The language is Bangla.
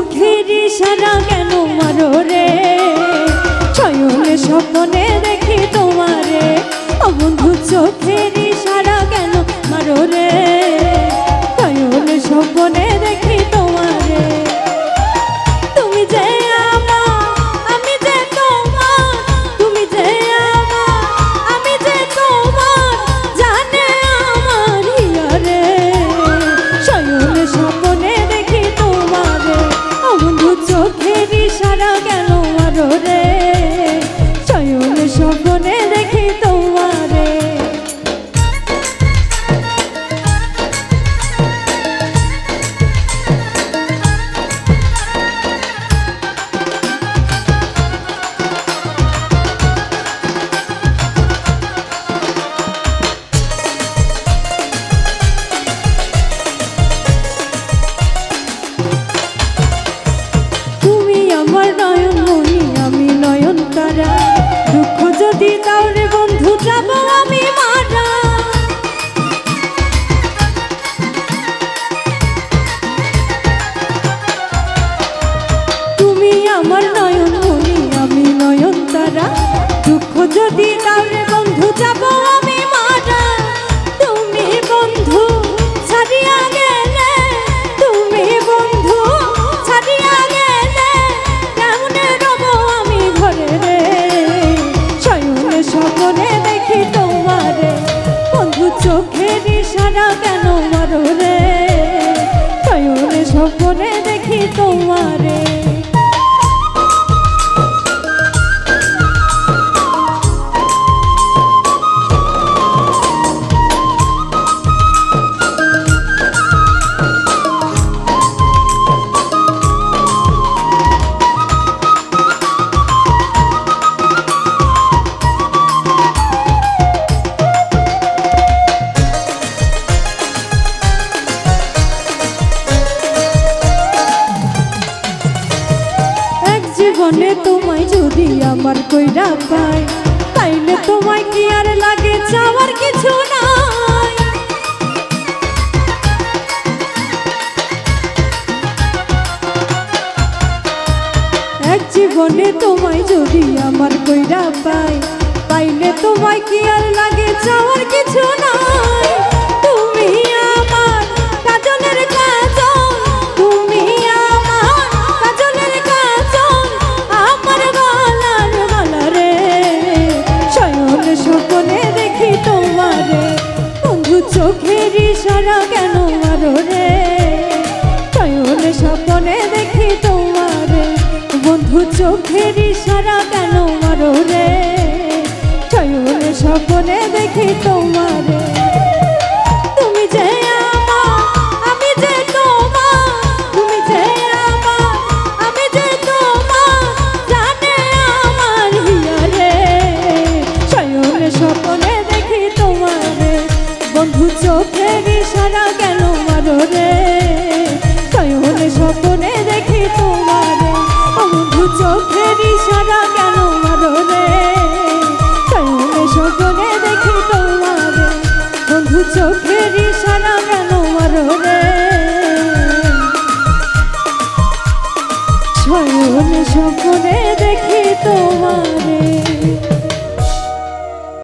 চোখের সারা কেন মারো রে? ছয়নে স্বপ্নে দেখি তোমারে। অবন্ধু চোখের ইশারা কেন মারো রে? কেন আরো যদি বন্ধু, যাব আমি তুমি বন্ধু, ছাড়িয়া তুমি বন্ধু, ছাড়িয়া গেলে। ঘরে রে? শয়নে স্বপনে দেখি তোমারে। বন্ধু, চোখের ইশারা কেন মারো রে? শয়নে স্বপনে দেখি তোমারে। জীবনে তোমায় যদি আমার কইরা পাই তাইলে তোমায় কি আর লাগে চাওয়ার কিছু নাই? এক জীবনে তোমায় যদি আমার কইরা পাই পাইলে তোমায় কি আর লাগে চাওয়ার কিছু নাই? রে। স্বপ্নে দেখি তোমারে স্বপ্নে দেখি তোমারে। বন্ধু চোখের ইশারা কেন মারো রে? শয়ন স্বপ্নে দেখি তোমার।